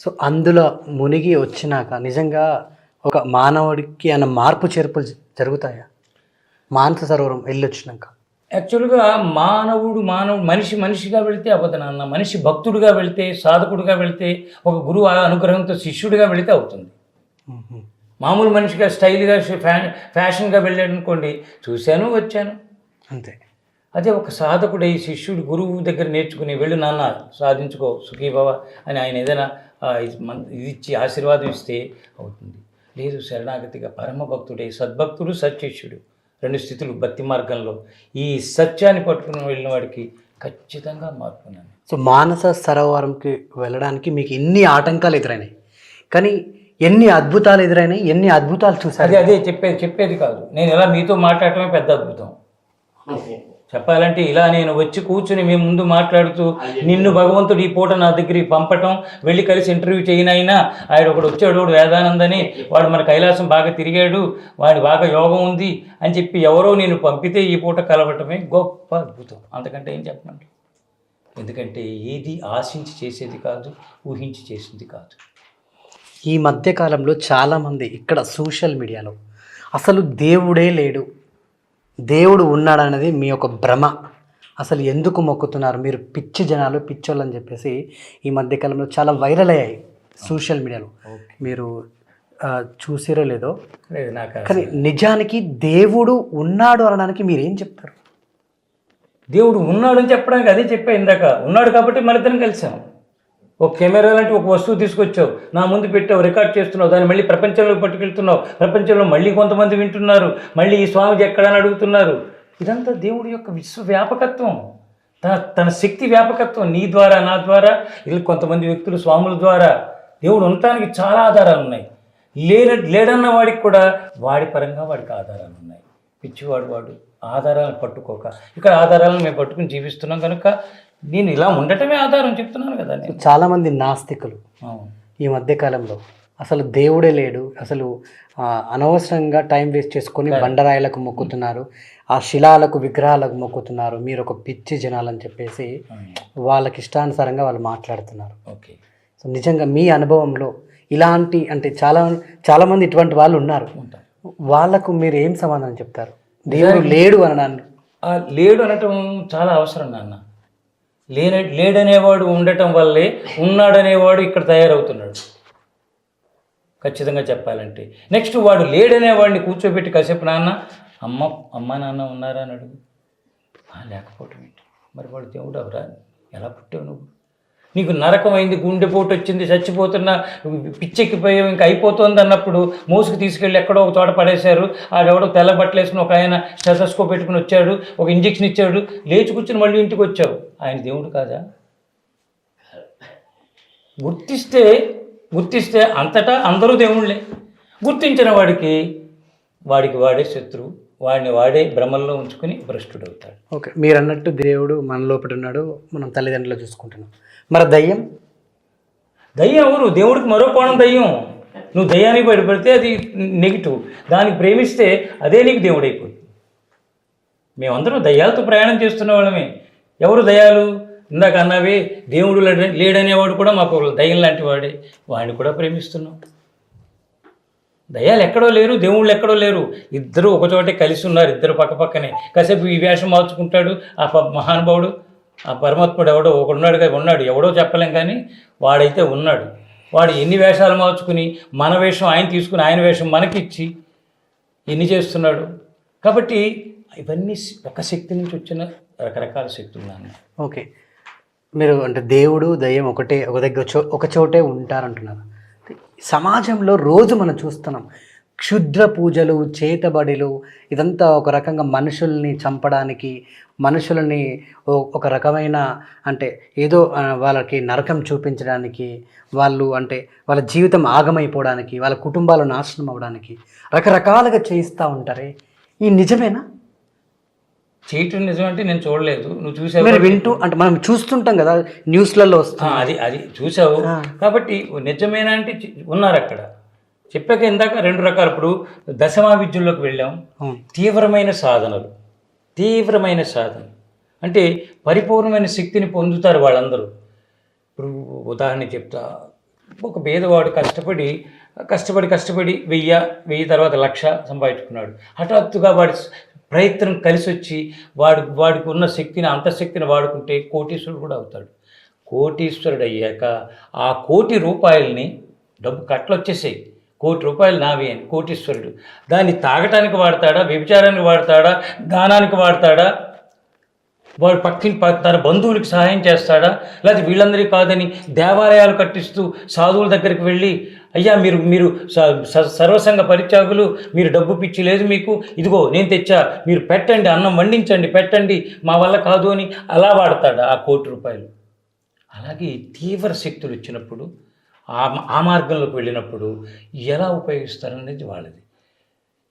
So అందులో మునిగి వచ్చినాక నిజంగా ఒక మానవుడికి అన్న మార్పు చేర్పులు జరుగుతాయా? మానస సరోవరం వెళ్ళొచ్చినాక యాక్చువల్గా మానవుడు మానవుడు మనిషి మనిషిగా వెళితే అవ్వదు నాన్న. మనిషి భక్తుడిగా వెళితే సాధకుడిగా వెళితే ఒక గురువు అనుగ్రహంతో శిష్యుడిగా వెళితే అవుతుంది. మ్మ్. మామూలు మనిషిగా స్టైల్గా ఫ్యా ఫ్యాషన్గా వెళ్ళాడు అనుకోండి చూశాను వచ్చాను. అంతే. అదే ఒక సాధకుడై శిష్యుడు గురువు దగ్గర నేర్చుకుని వెళ్ళు నాన్న సాధించుకో సుఖీభవ అని ఆయన ఏదైనా ఇది ఇచ్చి ఆశీర్వాదం ఇస్తే అవుతుంది. లేదు శరణాగతిగా పరమ భక్తుడై సద్భక్తుడు సత్శిష్యుడు రెండు స్థితులు భక్తి మార్గంలో. ఈ సత్యాన్ని పట్టుకుని వెళ్ళిన వాడికి ఖచ్చితంగా మార్పు ఉన్నాను సో మానస సరోవరంకి వెళ్ళడానికి మీకు ఎన్ని ఆటంకాలు ఎదురైనాయి? కానీ ఎన్ని అద్భుతాలు ఎదురైనాయి? ఎన్ని అద్భుతాలు చూసారు అదే అదే చెప్పేది చెప్పేది కాదు. నేను ఇలా మీతో మాట్లాడటమే పెద్ద అద్భుతం. చెప్పాలంటే ఇలా నేను వచ్చి కూర్చుని మీ ముందు మాట్లాడుతూ నిన్ను భగవంతుడు ఈ పూట నా దగ్గరికి పంపటం వెళ్ళి కలిసి ఇంటర్వ్యూ చేయనైనా ఆయన ఒకడు వచ్చాడు వాడు వేదానందని వాడు మన కైలాసం బాగా తిరిగాడు వాడి బాగా యోగం ఉంది అని చెప్పి ఎవరో నేను పంపితే ఈ పూట కలవటమే గొప్ప అద్భుతం. అంతకంటే ఏం చెప్పమంటారు ఎందుకంటే ఏది ఆశించి చేసేది కాదు ఊహించి చేసింది కాదు. ఈ మధ్య కాలంలో చాలామంది ఇక్కడ సోషల్ మీడియాలో అసలు దేవుడే లేడు. దేవుడు ఉన్నాడనేది మీ యొక్క భ్రమ. అసలు ఎందుకు మొక్కుతున్నారు? మీరు పిచ్చి జనాలు పిచ్చోళ్ళు అని చెప్పేసి ఈ మధ్య కాలంలో చాలా వైరల్ అయ్యాయి సోషల్ మీడియాలో. మీరు చూసిరో లేదో? కానీ నిజానికి దేవుడు ఉన్నాడు అనడానికి మీరు ఏం చెప్తారు? దేవుడు ఉన్నాడని చెప్పడానికి అదే చెప్పా ఇందాక. ఉన్నాడు కాబట్టి మన ఇద్దరం కలిసాం. ఒక కెమెరా లాంటి ఒక వస్తువు తీసుకొచ్చావు. నా ముందు పెట్టావు రికార్డ్ చేస్తున్నావు దాన్ని మళ్ళీ ప్రపంచంలోకి పట్టుకెళ్తున్నావు. ప్రపంచంలో మళ్ళీ కొంతమంది వింటున్నారు. మళ్ళీ ఈ స్వామిజీ ఎక్కడని అడుగుతున్నారు. ఇదంతా దేవుడి యొక్క విశ్వవ్యాపకత్వం. తన తన శక్తి వ్యాపకత్వం నీ ద్వారా నా ద్వారా ఇల్లు కొంతమంది వ్యక్తులు స్వాముల ద్వారా. దేవుడు ఉండటానికి చాలా ఆధారాలు ఉన్నాయి. లేన లేడన్న వాడికి కూడా వాడి పరంగా వాడికి ఆధారాలు ఉన్నాయి. పిచ్చివాడు వాడు ఆధారాలను పట్టుకోక ఇక్కడ ఆధారాలను మేము పట్టుకుని జీవిస్తున్నాం కనుక నేను ఇలా ఉండటమే ఆధారం చెప్తున్నాను కదా నేను. చాలామంది నాస్తికులు. ఈ మధ్య కాలంలో. అసలు దేవుడే లేడు. అసలు అనవసరంగా టైం వేస్ట్ చేసుకొని బండరాయిలకు మొక్కుతున్నారు. ఆ శిలాలకు విగ్రహాలకు మొక్కుతున్నారు. మీరు ఒక పిచ్చి జనాలని చెప్పేసి వాళ్ళకి ఇష్టానుసారంగా వాళ్ళు మాట్లాడుతున్నారు. ఓకే. సో నిజంగా మీ అనుభవంలో ఇలాంటి అంటే చాలా చాలామంది ఇటువంటి వాళ్ళు ఉన్నారు. వాళ్ళకు మీరు ఏం సమాధానం చెప్తారు? దేవుడు లేడు అనడానికి. లేడు అనటం చాలా అవసరం నాన్న. లేన లేడనేవాడు ఉండటం వల్లే ఉన్నాడనేవాడు ఇక్కడ తయారవుతున్నాడు. ఖచ్చితంగా చెప్పాలంటే. నెక్స్ట్ వాడు లేడనేవాడిని కూర్చోబెట్టి కాసేపు నాన్న అమ్మ అమ్మ నాన్న ఉన్నారా అని అడుగు. లేకపోవటం ఏంటి? మరి వాడు దేవుడు అవరా ఎలా పుట్టావు నువ్వు? నీకు నరకం అయింది గుండెపోటు వచ్చింది చచ్చిపోతున్నా పిచ్చెక్కిపోయావు ఇంకా అయిపోతుంది అన్నప్పుడు మోసుకు తీసుకెళ్ళి ఎక్కడో ఒక చోట పడేశారు. ఆడెవడో తెల్ల బట్టలేసిన ఒక ఆయన స్టెథోస్కోప్ పెట్టుకుని వచ్చాడు ఒక ఇంజెక్షన్ ఇచ్చాడు. లేచి కూర్చుని మళ్ళీ ఇంటికి వచ్చావు. ఆయన దేవుడు కాదా? గుర్తిస్తే గుర్తిస్తే అంతటా అందరూ దేవుళ్ళే. గుర్తించిన వాడికి వాడికి వాడే శత్రువు వాడిని వాడే భ్రమల్లో ఉంచుకుని భ్రష్టుడవుతాడు. ఓకే మీరు అన్నట్టు దేవుడు మన లోపల ఉన్నాడు మనం తల్లిదండ్రులు చూసుకుంటున్నాం. మరి దయ్యం? దయ్యం ఎవరు? దేవుడికి మరో కోణం దయ్యం. నువ్వు దయ్యానికి బయటపడితే అది నెగిటివ్. దానికి ప్రేమిస్తే అదే నీకు దేవుడు అయిపోతుంది మేమందరం దయ్యాలతో ప్రయాణం చేస్తున్న వాళ్ళమే. ఎవరు దయాలు? ఇందాక అన్నవి దేవుడు లేడ- లేడనేవాడు కూడా మాకు ఒక దయ్యం లాంటి వాడే. వాడిని కూడా ప్రేమిస్తున్నాం. దయ్యాలు ఎక్కడో లేరు దేవుళ్ళు ఎక్కడో లేరు. ఇద్దరు ఒకచోటే కలిసి ఉన్నారు ఇద్దరు పక్క పక్కనే. కాసేపు ఈ వేషం మార్చుకుంటాడు ఆ ప- మహానుభావుడు. ఆ పరమాత్ముడు ఎవడో ఒకడున్నాడుగా ఉన్నాడు. ఎవడో చెప్పలేం కానీ వాడైతే ఉన్నాడు. వాడు ఎన్ని వేషాలు మార్చుకుని మన వేషం ఆయన తీసుకుని ఆయన వేషం మనకిచ్చి ఎన్ని చేస్తున్నాడు. కాబట్టి ఇవన్నీ ఒక శక్తి నుంచి వచ్చిన రకరకాల శక్తులు నాన్న ఓకే. మీరు అంటే దేవుడు దయ్యం ఒకటే ఒక దగ్గర చో ఒక చోటే ఉంటారంటున్నారు. సమాజంలో రోజు మనం చూస్తున్నాం క్షుద్ర పూజలు చేతబడిలు ఇదంతా ఒక రకంగా మనుషుల్ని చంపడానికి మనుషులని ఒక రకమైన అంటే ఏదో వాళ్ళకి నరకం చూపించడానికి వాళ్ళు అంటే వాళ్ళ జీవితం ఆగమైపోవడానికి వాళ్ళ కుటుంబాలు నాశనం అవ్వడానికి రకరకాలుగా చేయిస్తూ ఉంటారే. ఈ నిజమేనా? చేయటం నిజమంటే నేను చూడలేదు. నువ్వు చూసావు? వింటూ అంటే మనం చూస్తుంటాం కదా న్యూస్లలో ఆ, వస్తుంది అది అది చూసావు. కాబట్టి నిజమేనా అంటే ఉన్నారు అక్కడ. చెప్పాక ఇందాక రెండు రకాలు. ఇప్పుడు దశమా విద్యుల్లోకి వెళ్ళాం. తీవ్రమైన సాధనలు. తీవ్రమైన సాధన అంటే పరిపూర్ణమైన శక్తిని పొందుతారు వాళ్ళందరూ. ఇప్పుడు ఉదాహరణ చెప్తా. ఒక పేదవాడు కష్టపడి కష్టపడి కష్టపడి వెయ్యి వెయ్యి తర్వాత లక్ష సంపాదించుకున్నాడు. హఠాత్తుగా వాడి ప్రయత్నం కలిసి వచ్చి వాడు వాడికి ఉన్న శక్తిని అంతశక్తిని వాడుకుంటే కోటీశ్వరుడు కూడా అవుతాడు. కోటీశ్వరుడు అయ్యాక ఆ కోటి రూపాయలని డబ్బు కట్టలు వచ్చేసాయి కోటి రూపాయలు నావి అని కోటీశ్వరుడు. దాన్ని తాగటానికి వాడతాడా? వ్యభిచారానికి వాడతాడా? దానానికి వాడతాడా? వాడు పక్కిన తన బంధువులకి సహాయం చేస్తాడా? లేకపోతే వీళ్ళందరికీ కాదని దేవాలయాలు కట్టిస్తూ సాధువుల దగ్గరికి వెళ్ళి అయ్యా మీరు మీరు స- సర్వసంగ పరిత్యాగులు మీరు డబ్బు పిచ్చి లేదు మీకు. ఇదిగో నేను తెచ్చా. మీరు పెట్టండి అన్నం వండించండి పెట్టండి. మా వల్ల కాదు అని అలా వాడతాడా ఆ కోటి రూపాయలు. అలాగే తీవ్ర శక్తులు వచ్చినప్పుడు ఆ ఆ మార్గంలోకి వెళ్ళినప్పుడు ఎలా ఉపయోగిస్తారనేది వాళ్ళది.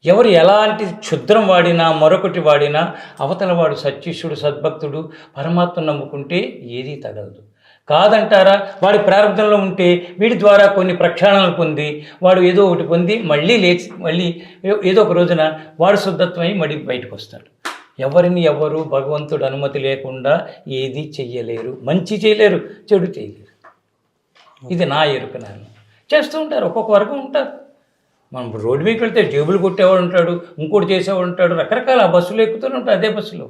ఎవరు ఎలాంటి క్షుద్రం వాడినా మరొకటి వాడినా అవతల వాడు సత్యశుడు సద్భక్తుడు పరమాత్మ నమ్ముకుంటే ఏదీ తగలదు. కాదంటారా? వాడి ప్రారంభంలో ఉంటే వీడి ద్వారా కొన్ని ప్రక్షాళనలు పొంది వాడు ఏదో ఒకటి పొంది మళ్ళీ లేచి మళ్ళీ ఏదో ఒక రోజున వాడు శుద్ధత్వమై మళ్ళీ బయటకు వస్తాడు ఎవరిని ఎవరు భగవంతుడు అనుమతి లేకుండా ఏది చెయ్యలేరు. మంచి చేయలేరు చెడు చేయలేరు. ఇది నా ఎరుక నాన్న. చేస్తూ ఉంటారు ఒక్కొక్క వర్గం ఉంటారు. మనం రోడ్డు మీదకి వెళ్తే జేబులు కొట్టేవాడు ఉంటాడు ఇంకోటి చేసేవాడు ఉంటాడు రకరకాల బస్సులు ఎక్కుతూనే ఉంటాయి అదే బస్సులో.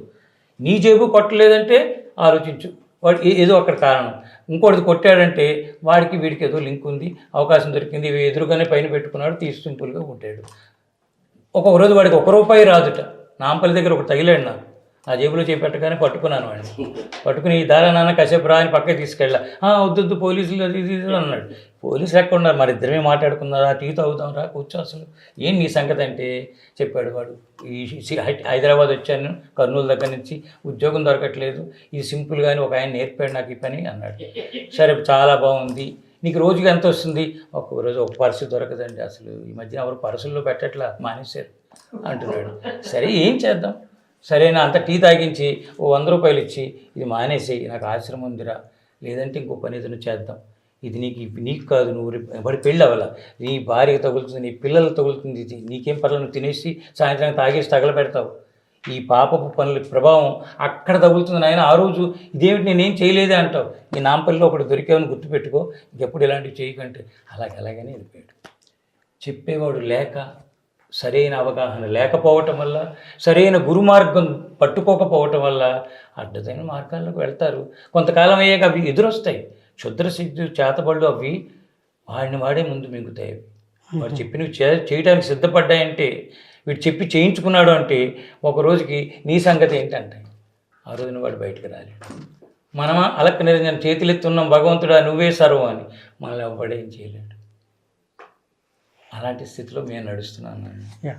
నీ జేబు కొట్టలేదంటే ఆలోచించు. వాడు ఏ- ఏదో అక్కడ కారణం. ఇంకోటిది కొట్టాడంటే వాడికి వీడికి ఏదో లింక్ ఉంది అవకాశం దొరికింది ఇవి ఎదురుగానే పైన పెట్టుకున్నాడు తీసి సింపుల్గా కొట్టాడు. ఒక్కొక్క రోజు వాడికి ఒక రూపాయి రాదుట. నాంపల్లి దగ్గర ఒకటి తగిలాడు నాకు. ఆ జేబులో చేపెట్టగానే పట్టుకున్నాను వాడిని. పట్టుకుని ఈ దారా నాన్న కసేపు రా అని పక్కకి తీసుకెళ్ళా. వద్దు వద్దు పోలీసులు అది ఇది అన్నాడు. పోలీసులు ఎక్కడ ఉన్నారు మరి ఇద్దరమే మాట్లాడుకున్నారా? టీ తాగుతాం రా కూర్చో అసలు. ఏం నీ సంగతి అంటే? చెప్పాడు వాడు. ఈ సి- హై- హైదరాబాద్ వచ్చాను కర్నూలు దగ్గర నుంచి. ఉద్యోగం దొరకట్లేదు. ఇది సింపుల్గానే ఒక ఆయన నేర్పాడు నాకు ఈ పని అన్నాడు. సరే చాలా బాగుంది. నీకు రోజుకి ఎంత వస్తుంది? ఒక్కొక్క రోజు ఒక పర్సు దొరకదండి అసలు. ఈ మధ్యన ఎవరు పర్సుల్లో పెట్టట్లా మానేశారు. అంటున్నాడు. సరే ఏం చేద్దాం? సరేనా అంత టీ తాగించి ఓ వంద రూపాయలు ఇచ్చి ఇది మానేసి నాకు ఆశ్రమం ఉందిరా. లేదంటే ఇంకో పని ఏదైనా చేద్దాం. ఇది నీకు నీకు కాదు నువ్వు ఎవరి పెళ్ళి అవ్వాల? నీ భార్య తగులుతుంది నీ పిల్లలు తగులుతుంది ఇది నీకేం పర్లేదు నువ్వు తినేసి సాయంత్రం తాగేసి తగలబెడతావు. ఈ పాపపు పనుల ప్రభావం అక్కడ తగులుతుంది నాయన. ఆ రోజు ఇదేమిటి నేనేం చేయలేదే అంటావు? నీ నాంపల్లిలో ఒకటి దొరికావని గుర్తుపెట్టుకో ఇంకెప్పుడు ఇలాంటివి చేయకంటే. అలాగే అలాగనే వెళ్ళిపోయాడు. చెప్పేవాడు లేక సరైన అవగాహన లేకపోవటం వల్ల సరైన గురు మార్గం పట్టుకోకపోవటం వల్ల అడ్డదైన మార్గాల్లోకి వెళ్తారు. కొంతకాలం అయ్యాక అవి ఎదురొస్తాయి. క్షుద్ర చేతబళ్ళు అవి వాడిని వాడే ముందు మింగుతాయి వాడు చెప్పినవి చే చేయడానికి సిద్ధపడ్డాయంటే వీడు చెప్పి చేయించుకున్నాడు అంటే ఒక రోజుకి నీ సంగతి ఏంటంటే ఆ రోజున వాడు బయటకు రాలేడు. మనమా అలక్క నిరంజన చేతులెత్తున్నాం భగవంతుడా నువ్వే సర్వం అని. మనల్ని ఎవడేం చేయలేడు. అలాంటి స్థితిలో మేము నడుస్తున్నాను యా